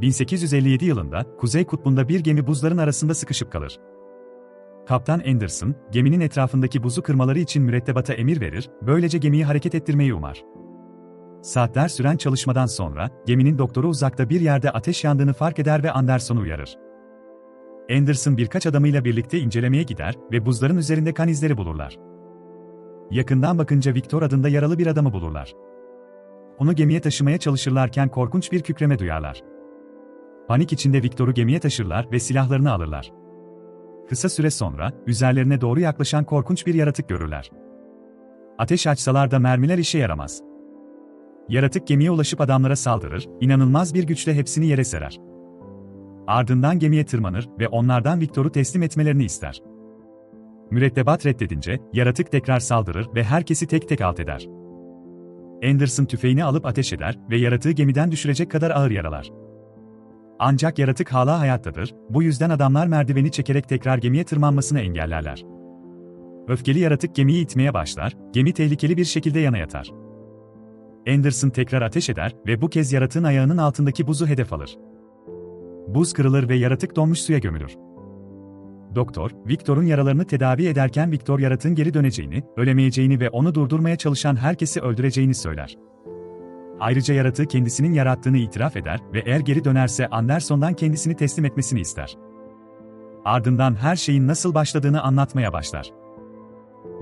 1857 yılında Kuzey Kutbu'nda bir gemi buzların arasında sıkışıp kalır. Kaptan Anderson, geminin etrafındaki buzu kırmaları için mürettebata emir verir, böylece gemiyi hareket ettirmeyi umar. Saatler süren çalışmadan sonra, geminin doktoru uzakta bir yerde ateş yandığını fark eder ve Anderson'u uyarır. Anderson birkaç adamıyla birlikte incelemeye gider ve buzların üzerinde kan izleri bulurlar. Yakından bakınca Victor adında yaralı bir adamı bulurlar. Onu gemiye taşımaya çalışırlarken korkunç bir kükreme duyarlar. Panik içinde Victor'u gemiye taşırlar ve silahlarını alırlar. Kısa süre sonra, üzerlerine doğru yaklaşan korkunç bir yaratık görürler. Ateş açsalar da mermiler işe yaramaz. Yaratık gemiye ulaşıp adamlara saldırır, inanılmaz bir güçle hepsini yere serer. Ardından gemiye tırmanır ve onlardan Victor'u teslim etmelerini ister. Mürettebat reddedince, yaratık tekrar saldırır ve herkesi tek tek alt eder. Anderson tüfeğini alıp ateş eder ve yaratığı gemiden düşürecek kadar ağır yaralar. Ancak yaratık hala hayattadır, bu yüzden adamlar merdiveni çekerek tekrar gemiye tırmanmasını engellerler. Öfkeli yaratık gemiyi itmeye başlar, gemi tehlikeli bir şekilde yana yatar. Anderson tekrar ateş eder ve bu kez yaratığın ayağının altındaki buzu hedef alır. Buz kırılır ve yaratık donmuş suya gömülür. Doktor, Victor'un yaralarını tedavi ederken Victor yaratığın geri döneceğini, ölemeyeceğini ve onu durdurmaya çalışan herkesi öldüreceğini söyler. Ayrıca yaratığı kendisinin yarattığını itiraf eder ve eğer geri dönerse Anderson'dan kendisini teslim etmesini ister. Ardından her şeyin nasıl başladığını anlatmaya başlar.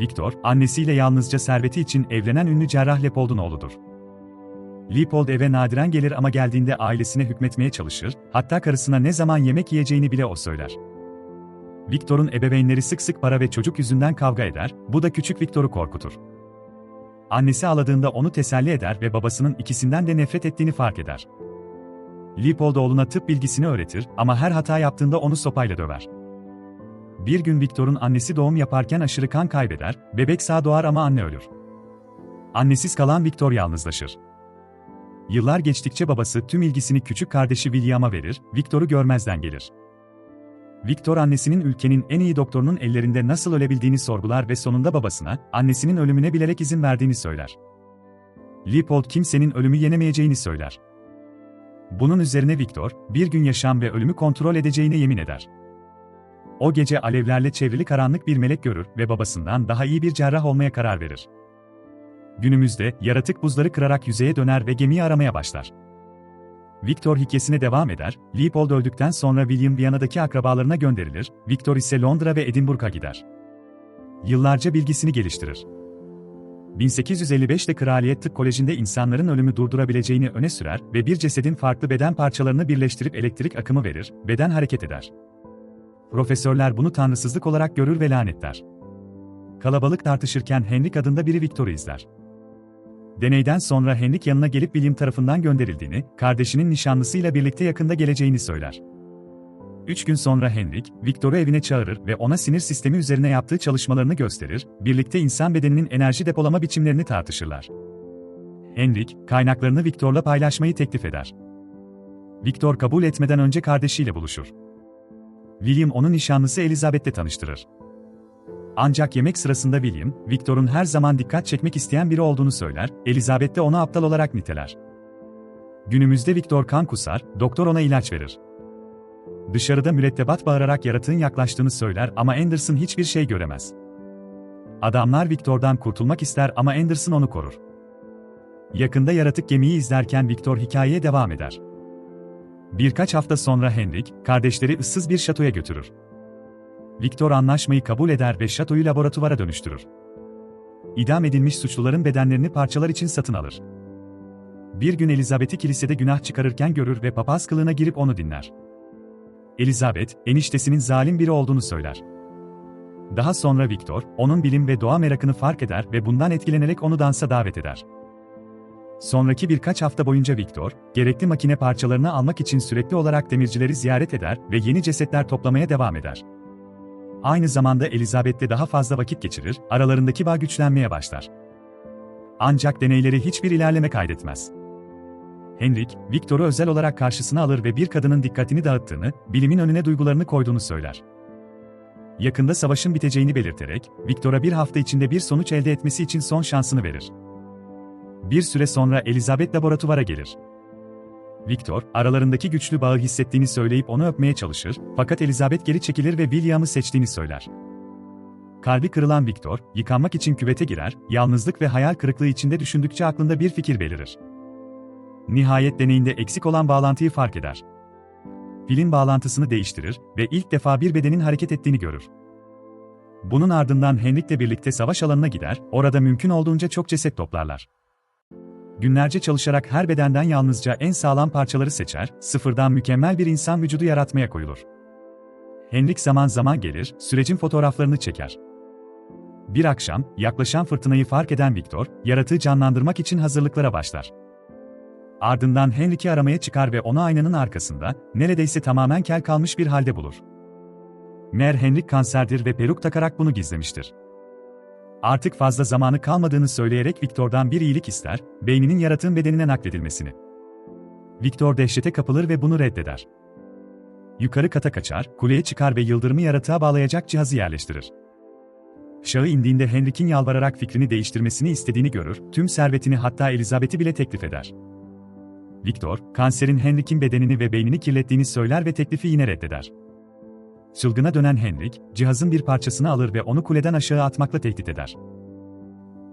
Victor, annesiyle yalnızca serveti için evlenen ünlü cerrah Leopold'un oğludur. Leopold eve nadiren gelir ama geldiğinde ailesine hükmetmeye çalışır, hatta karısına ne zaman yemek yiyeceğini bile o söyler. Victor'un ebeveynleri sık sık para ve çocuk yüzünden kavga eder, bu da küçük Victor'u korkutur. Annesi ağladığında onu teselli eder ve babasının ikisinden de nefret ettiğini fark eder. Leopold oğluna tıp bilgisini öğretir ama her hata yaptığında onu sopayla döver. Bir gün Victor'un annesi doğum yaparken aşırı kan kaybeder, bebek sağ doğar ama anne ölür. Annesiz kalan Victor yalnızlaşır. Yıllar geçtikçe babası tüm ilgisini küçük kardeşi William'a verir, Victor'u görmezden gelir. Victor annesinin ülkenin en iyi doktorunun ellerinde nasıl ölebildiğini sorgular ve sonunda babasına, annesinin ölümüne bilerek izin verdiğini söyler. Leopold kimsenin ölümü yenemeyeceğini söyler. Bunun üzerine Victor, bir gün yaşam ve ölümü kontrol edeceğine yemin eder. O gece alevlerle çevrili karanlık bir melek görür ve babasından daha iyi bir cerrah olmaya karar verir. Günümüzde, yaratık buzları kırarak yüzeye döner ve gemiyi aramaya başlar. Victor hikayesine devam eder, Leopold öldükten sonra William Viyana'daki akrabalarına gönderilir, Victor ise Londra ve Edinburgh'a gider. Yıllarca bilgisini geliştirir. 1855'te Kraliyet Tıp Koleji'nde insanların ölümü durdurabileceğini öne sürer ve bir cesedin farklı beden parçalarını birleştirip elektrik akımı verir, beden hareket eder. Profesörler bunu tanrısızlık olarak görür ve lanetler. Kalabalık tartışırken Henrik adında biri Victor'u izler. Deneyden sonra Henrik yanına gelip William tarafından gönderildiğini, kardeşinin nişanlısıyla birlikte yakında geleceğini söyler. Üç gün sonra Henrik, Victor'u evine çağırır ve ona sinir sistemi üzerine yaptığı çalışmalarını gösterir, birlikte insan bedeninin enerji depolama biçimlerini tartışırlar. Henrik, kaynaklarını Victor'la paylaşmayı teklif eder. Victor kabul etmeden önce kardeşiyle buluşur. William onun nişanlısı Elizabeth'le tanıştırır. Ancak yemek sırasında William, Victor'un her zaman dikkat çekmek isteyen biri olduğunu söyler, Elizabeth de onu aptal olarak niteler. Günümüzde Victor kan kusar, doktor ona ilaç verir. Dışarıda mürettebat bağırarak yaratığın yaklaştığını söyler ama Anderson hiçbir şey göremez. Adamlar Victor'dan kurtulmak ister ama Anderson onu korur. Yakında yaratık gemiyi izlerken Victor hikayeye devam eder. Birkaç hafta sonra Henrik, kardeşleri ıssız bir şatoya götürür. Victor anlaşmayı kabul eder ve şatoyu laboratuvara dönüştürür. İdam edilmiş suçluların bedenlerini parçalar için satın alır. Bir gün Elizabeth'i kilisede günah çıkarırken görür ve papaz kılığına girip onu dinler. Elizabeth, eniştesinin zalim biri olduğunu söyler. Daha sonra Victor, onun bilim ve doğa merakını fark eder ve bundan etkilenerek onu dansa davet eder. Sonraki birkaç hafta boyunca Victor, gerekli makine parçalarını almak için sürekli olarak demircileri ziyaret eder ve yeni cesetler toplamaya devam eder. Aynı zamanda Elizabeth'le daha fazla vakit geçirir, aralarındaki bağ güçlenmeye başlar. Ancak deneyleri hiçbir ilerleme kaydetmez. Henrik, Victor'u özel olarak karşısına alır ve bir kadının dikkatini dağıttığını, bilimin önüne duygularını koyduğunu söyler. Yakında savaşın biteceğini belirterek, Victor'a bir hafta içinde bir sonuç elde etmesi için son şansını verir. Bir süre sonra Elizabeth laboratuvara gelir. Victor, aralarındaki güçlü bağı hissettiğini söyleyip onu öpmeye çalışır, fakat Elizabeth geri çekilir ve William'ı seçtiğini söyler. Kalbi kırılan Victor, yıkanmak için küvete girer, yalnızlık ve hayal kırıklığı içinde düşündükçe aklında bir fikir belirir. Nihayet deneyinde eksik olan bağlantıyı fark eder. Pilin bağlantısını değiştirir ve ilk defa bir bedenin hareket ettiğini görür. Bunun ardından Henrik'le birlikte savaş alanına gider, orada mümkün olduğunca çok ceset toplarlar. Günlerce çalışarak her bedenden yalnızca en sağlam parçaları seçer, sıfırdan mükemmel bir insan vücudu yaratmaya koyulur. Henrik zaman zaman gelir, sürecin fotoğraflarını çeker. Bir akşam, yaklaşan fırtınayı fark eden Victor, yaratığı canlandırmak için hazırlıklara başlar. Ardından Henrik'i aramaya çıkar ve onu aynanın arkasında, neredeyse tamamen kel kalmış bir halde bulur. Mer Henrik kanserdir ve peruk takarak bunu gizlemiştir. Artık fazla zamanı kalmadığını söyleyerek Victor'dan bir iyilik ister, beyninin yaratığın bedenine nakledilmesini. Victor dehşete kapılır ve bunu reddeder. Yukarı kata kaçar, kuleye çıkar ve yıldırımı yaratığa bağlayacak cihazı yerleştirir. Şahı indiğinde Henrik'in yalvararak fikrini değiştirmesini istediğini görür, tüm servetini hatta Elizabeth'i bile teklif eder. Victor, kanserin Henrik'in bedenini ve beynini kirlettiğini söyler ve teklifi yine reddeder. Çılgına dönen Henrik, cihazın bir parçasını alır ve onu kuleden aşağı atmakla tehdit eder.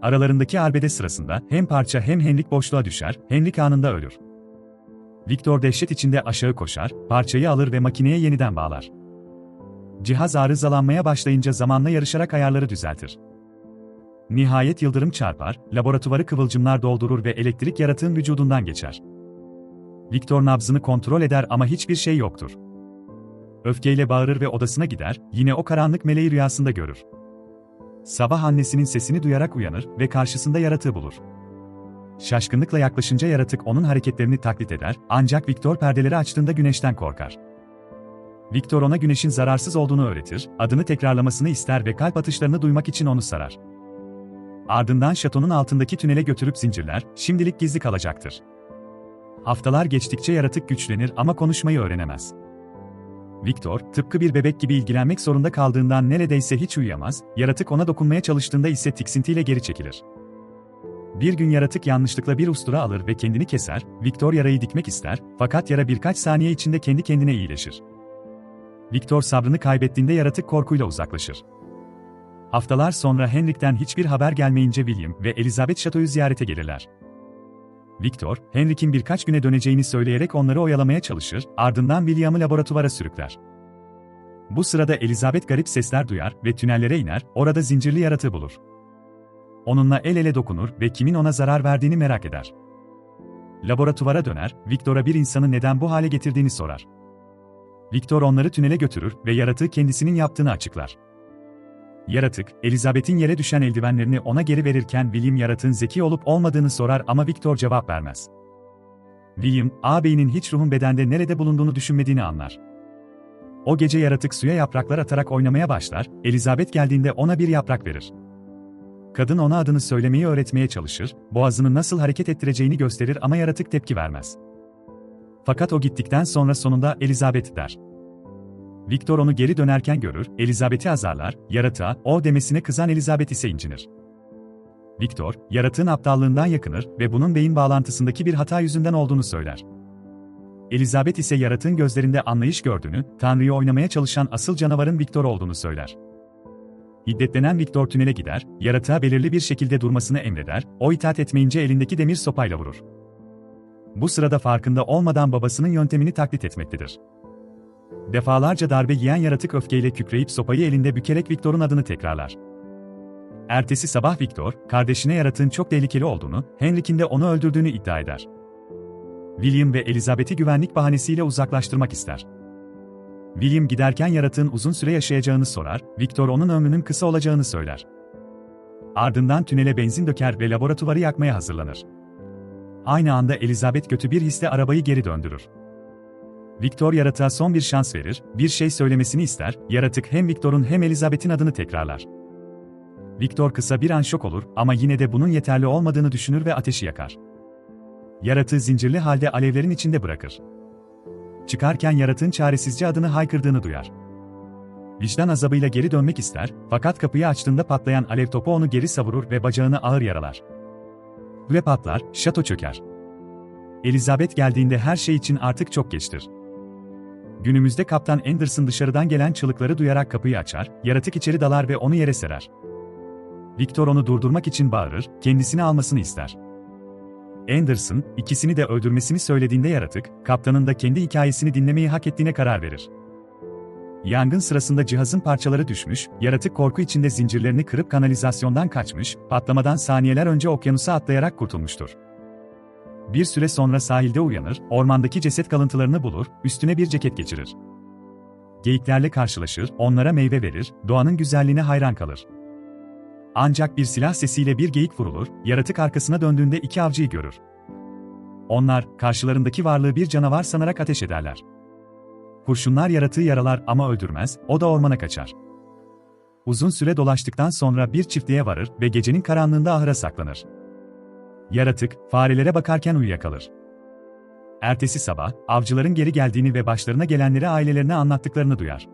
Aralarındaki arbede sırasında hem parça hem Henrik boşluğa düşer, Henrik anında ölür. Victor dehşet içinde aşağı koşar, parçayı alır ve makineye yeniden bağlar. Cihaz arızalanmaya başlayınca zamanla yarışarak ayarları düzeltir. Nihayet yıldırım çarpar, laboratuvarı kıvılcımlar doldurur ve elektrik yaratığın vücudundan geçer. Victor nabzını kontrol eder ama hiçbir şey yoktur. Öfkeyle bağırır ve odasına gider, yine o karanlık meleği rüyasında görür. Sabah annesinin sesini duyarak uyanır ve karşısında yaratığı bulur. Şaşkınlıkla yaklaşınca yaratık onun hareketlerini taklit eder, ancak Victor perdeleri açtığında güneşten korkar. Victor ona güneşin zararsız olduğunu öğretir, adını tekrarlamasını ister ve kalp atışlarını duymak için onu sarar. Ardından şatonun altındaki tünele götürüp zincirler, şimdilik gizli kalacaktır. Haftalar geçtikçe yaratık güçlenir ama konuşmayı öğrenemez. Victor, tıpkı bir bebek gibi ilgilenmek zorunda kaldığından neredeyse hiç uyuyamaz, yaratık ona dokunmaya çalıştığında ise tiksintiyle geri çekilir. Bir gün yaratık yanlışlıkla bir ustura alır ve kendini keser, Victor yarayı dikmek ister, fakat yara birkaç saniye içinde kendi kendine iyileşir. Victor sabrını kaybettiğinde yaratık korkuyla uzaklaşır. Haftalar sonra Henrik'ten hiçbir haber gelmeyince William ve Elizabeth şatoyu ziyarete gelirler. Victor, Henrik'in birkaç güne döneceğini söyleyerek onları oyalamaya çalışır, ardından William'ı laboratuvara sürükler. Bu sırada Elizabeth garip sesler duyar ve tünellere iner, orada zincirli yaratığı bulur. Onunla el ele dokunur ve kimin ona zarar verdiğini merak eder. Laboratuvara döner, Victor'a bir insanı neden bu hale getirdiğini sorar. Victor onları tünele götürür ve yaratığı kendisinin yaptığını açıklar. Yaratık, Elizabeth'in yere düşen eldivenlerini ona geri verirken William yaratığın zeki olup olmadığını sorar ama Victor cevap vermez. William, ağabeyinin hiç ruhun bedende nerede bulunduğunu düşünmediğini anlar. O gece yaratık suya yapraklar atarak oynamaya başlar, Elizabeth geldiğinde ona bir yaprak verir. Kadın ona adını söylemeyi öğretmeye çalışır, boğazını nasıl hareket ettireceğini gösterir ama yaratık tepki vermez. Fakat o gittikten sonra sonunda Elizabeth der. Victor onu geri dönerken görür, Elizabeth'i azarlar, yaratığa, o demesine kızan Elizabeth ise incinir. Victor, yaratığın aptallığından yakınır ve bunun beyin bağlantısındaki bir hata yüzünden olduğunu söyler. Elizabeth ise yaratığın gözlerinde anlayış gördüğünü, Tanrı'yı oynamaya çalışan asıl canavarın Victor olduğunu söyler. Hiddetlenen Victor tünele gider, yaratığa belirli bir şekilde durmasını emreder, o itaat etmeyince elindeki demir sopayla vurur. Bu sırada farkında olmadan babasının yöntemini taklit etmektedir. Defalarca darbe yiyen yaratık öfkeyle kükreyip sopayı elinde bükerek Victor'un adını tekrarlar. Ertesi sabah Victor, kardeşine yaratığın çok tehlikeli olduğunu, Henrik'in de onu öldürdüğünü iddia eder. William ve Elizabeth'i güvenlik bahanesiyle uzaklaştırmak ister. William giderken yaratığın uzun süre yaşayacağını sorar, Victor onun ömrünün kısa olacağını söyler. Ardından tünele benzin döker ve laboratuvarı yakmaya hazırlanır. Aynı anda Elizabeth kötü bir hisle arabayı geri döndürür. Victor yaratığa son bir şans verir, bir şey söylemesini ister, yaratık hem Victor'un hem Elizabeth'in adını tekrarlar. Victor kısa bir an şok olur ama yine de bunun yeterli olmadığını düşünür ve ateşi yakar. Yaratığı zincirli halde alevlerin içinde bırakır. Çıkarken yaratığın çaresizce adını haykırdığını duyar. Vicdan azabıyla geri dönmek ister, fakat kapıyı açtığında patlayan alev topu onu geri savurur ve bacağını ağır yaralar. Ve patlar, şato çöker. Elizabeth geldiğinde her şey için artık çok geçtir. Günümüzde Kaptan Anderson dışarıdan gelen çığlıkları duyarak kapıyı açar, yaratık içeri dalar ve onu yere serer. Victor onu durdurmak için bağırır, kendisini almasını ister. Anderson, ikisini de öldürmesini söylediğinde yaratık, kaptanın da kendi hikayesini dinlemeyi hak ettiğine karar verir. Yangın sırasında cihazın parçaları düşmüş, yaratık korku içinde zincirlerini kırıp kanalizasyondan kaçmış, patlamadan saniyeler önce okyanusa atlayarak kurtulmuştur. Bir süre sonra sahilde uyanır, ormandaki ceset kalıntılarını bulur, üstüne bir ceket geçirir. Geyiklerle karşılaşır, onlara meyve verir, doğanın güzelliğine hayran kalır. Ancak bir silah sesiyle bir geyik vurulur, yaratık arkasına döndüğünde iki avcıyı görür. Onlar, karşılarındaki varlığı bir canavar sanarak ateş ederler. Kurşunlar yaratığı yaralar ama öldürmez, o da ormana kaçar. Uzun süre dolaştıktan sonra bir çiftliğe varır ve gecenin karanlığında ahıra saklanır. Yaratık, farelere bakarken uyuyakalır. Ertesi sabah, avcıların geri geldiğini ve başlarına gelenleri ailelerine anlattıklarını duyar.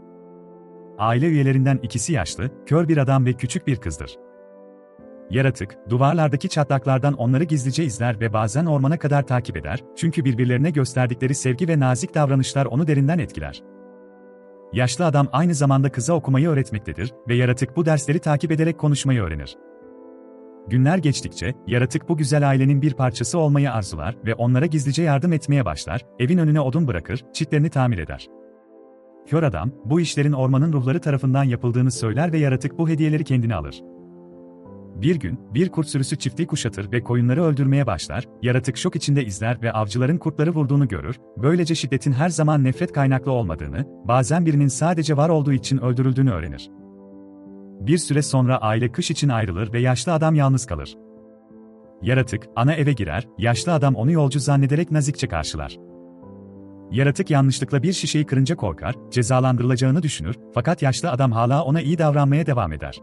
Aile üyelerinden ikisi yaşlı, kör bir adam ve küçük bir kızdır. Yaratık, duvarlardaki çatlaklardan onları gizlice izler ve bazen ormana kadar takip eder, çünkü birbirlerine gösterdikleri sevgi ve nazik davranışlar onu derinden etkiler. Yaşlı adam aynı zamanda kıza okumayı öğretmektedir ve yaratık bu dersleri takip ederek konuşmayı öğrenir. Günler geçtikçe, yaratık bu güzel ailenin bir parçası olmayı arzular ve onlara gizlice yardım etmeye başlar, evin önüne odun bırakır, çitlerini tamir eder. Kör adam, bu işlerin ormanın ruhları tarafından yapıldığını söyler ve yaratık bu hediyeleri kendine alır. Bir gün, bir kurt sürüsü çiftliği kuşatır ve koyunları öldürmeye başlar, yaratık şok içinde izler ve avcıların kurtları vurduğunu görür, böylece şiddetin her zaman nefret kaynaklı olmadığını, bazen birinin sadece var olduğu için öldürüldüğünü öğrenir. Bir süre sonra aile kış için ayrılır ve yaşlı adam yalnız kalır. Yaratık, ana eve girer, yaşlı adam onu yolcu zannederek nazikçe karşılar. Yaratık yanlışlıkla bir şişeyi kırınca korkar, cezalandırılacağını düşünür, fakat yaşlı adam hala ona iyi davranmaya devam eder.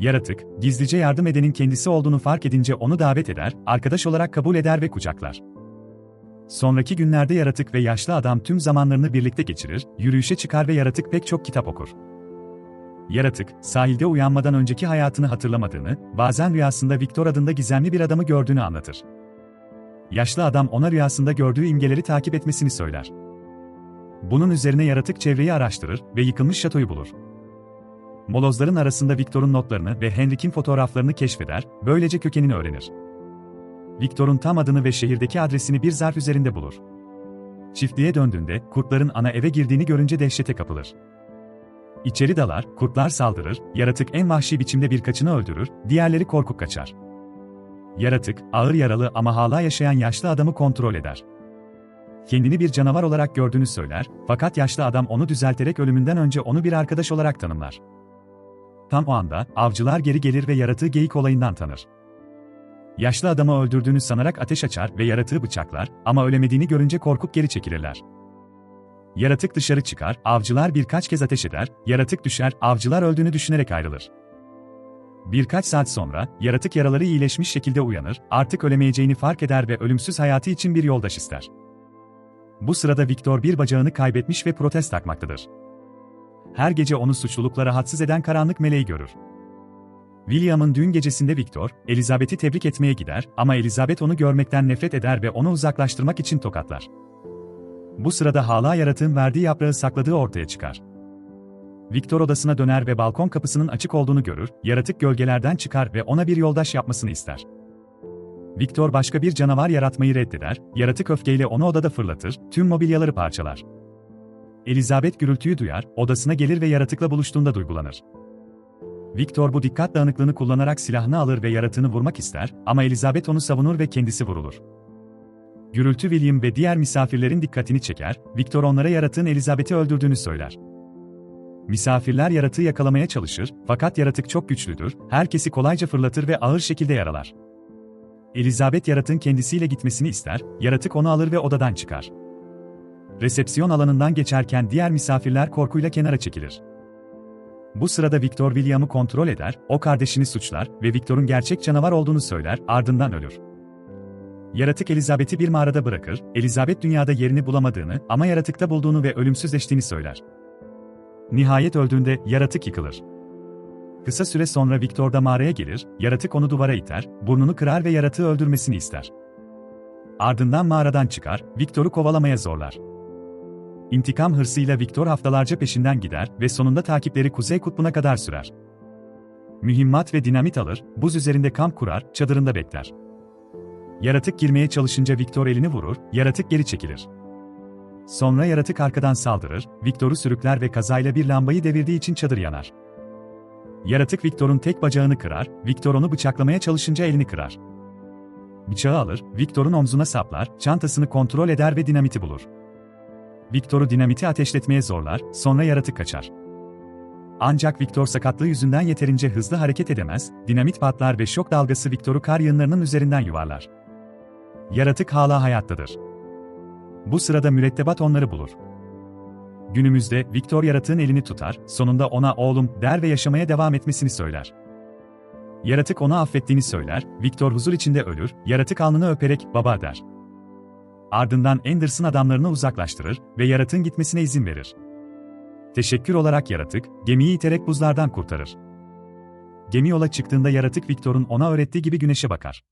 Yaratık, gizlice yardım edenin kendisi olduğunu fark edince onu davet eder, arkadaş olarak kabul eder ve kucaklar. Sonraki günlerde yaratık ve yaşlı adam tüm zamanlarını birlikte geçirir, yürüyüşe çıkar ve yaratık pek çok kitap okur. Yaratık, sahilde uyanmadan önceki hayatını hatırlamadığını, bazen rüyasında Victor adında gizemli bir adamı gördüğünü anlatır. Yaşlı adam ona rüyasında gördüğü imgeleri takip etmesini söyler. Bunun üzerine yaratık çevreyi araştırır ve yıkılmış şatoyu bulur. Molozların arasında Victor'un notlarını ve Henrik'in fotoğraflarını keşfeder, böylece kökenini öğrenir. Victor'un tam adını ve şehirdeki adresini bir zarf üzerinde bulur. Çiftliğe döndüğünde kurtların ana eve girdiğini görünce dehşete kapılır. İçeri dalar, kurtlar saldırır, yaratık en vahşi biçimde birkaçını öldürür, diğerleri korkup kaçar. Yaratık, ağır yaralı ama hala yaşayan yaşlı adamı kontrol eder. Kendini bir canavar olarak gördüğünü söyler, fakat yaşlı adam onu düzelterek ölümünden önce onu bir arkadaş olarak tanımlar. Tam o anda, avcılar geri gelir ve yaratığı geyik olayından tanır. Yaşlı adamı öldürdüğünü sanarak ateş açar ve yaratığı bıçaklar ama ölemediğini görünce korkup geri çekilirler. Yaratık dışarı çıkar, avcılar birkaç kez ateş eder, yaratık düşer, avcılar öldüğünü düşünerek ayrılır. Birkaç saat sonra, yaratık yaraları iyileşmiş şekilde uyanır, artık ölemeyeceğini fark eder ve ölümsüz hayatı için bir yoldaş ister. Bu sırada Victor bir bacağını kaybetmiş ve protez takmaktadır. Her gece onu suçlulukla rahatsız eden karanlık meleği görür. William'ın düğün gecesinde Victor, Elizabeth'i tebrik etmeye gider ama Elizabeth onu görmekten nefret eder ve onu uzaklaştırmak için tokatlar. Bu sırada hala yaratığın verdiği yaprağı sakladığı ortaya çıkar. Victor odasına döner ve balkon kapısının açık olduğunu görür, yaratık gölgelerden çıkar ve ona bir yoldaş yapmasını ister. Victor başka bir canavar yaratmayı reddeder, yaratık öfkeyle onu odada fırlatır, tüm mobilyaları parçalar. Elizabeth gürültüyü duyar, odasına gelir ve yaratıkla buluştuğunda duygulanır. Victor bu dikkat dağınıklığını kullanarak silahını alır ve yaratığını vurmak ister ama Elizabeth onu savunur ve kendisi vurulur. Gürültü William ve diğer misafirlerin dikkatini çeker, Victor onlara yaratığın Elizabeth'i öldürdüğünü söyler. Misafirler yaratığı yakalamaya çalışır, fakat yaratık çok güçlüdür, herkesi kolayca fırlatır ve ağır şekilde yaralar. Elizabeth yaratığın kendisiyle gitmesini ister, yaratık onu alır ve odadan çıkar. Resepsiyon alanından geçerken diğer misafirler korkuyla kenara çekilir. Bu sırada Victor William'ı kontrol eder, o kardeşini suçlar ve Victor'un gerçek canavar olduğunu söyler, ardından ölür. Yaratık Elizabeth'i bir mağarada bırakır, Elizabeth dünyada yerini bulamadığını ama yaratıkta bulduğunu ve ölümsüzleştiğini söyler. Nihayet öldüğünde yaratık yıkılır. Kısa süre sonra Victor da mağaraya gelir, yaratık onu duvara iter, burnunu kırar ve yaratığı öldürmesini ister. Ardından mağaradan çıkar, Victor'u kovalamaya zorlar. İntikam hırsıyla Victor haftalarca peşinden gider ve sonunda takipleri Kuzey Kutbu'na kadar sürer. Mühimmat ve dinamit alır, buz üzerinde kamp kurar, çadırında bekler. Yaratık girmeye çalışınca Victor elini vurur, yaratık geri çekilir. Sonra yaratık arkadan saldırır, Victor'u sürükler ve kazayla bir lambayı devirdiği için çadır yanar. Yaratık Victor'un tek bacağını kırar, Victor onu bıçaklamaya çalışınca elini kırar. Bıçağı alır, Victor'un omzuna saplar, çantasını kontrol eder ve dinamiti bulur. Victor'u dinamiti ateşletmeye zorlar, sonra yaratık kaçar. Ancak Victor sakatlığı yüzünden yeterince hızlı hareket edemez, dinamit patlar ve şok dalgası Victor'u kar yığınlarının üzerinden yuvarlar. Yaratık hala hayattadır. Bu sırada mürettebat onları bulur. Günümüzde Victor yaratığın elini tutar, sonunda ona oğlum der ve yaşamaya devam etmesini söyler. Yaratık onu affettiğini söyler, Victor huzur içinde ölür, yaratık alnını öperek baba der. Ardından Anderson adamlarını uzaklaştırır ve yaratığın gitmesine izin verir. Teşekkür olarak yaratık, gemiyi iterek buzlardan kurtarır. Gemi yola çıktığında yaratık Victor'un ona öğrettiği gibi güneşe bakar.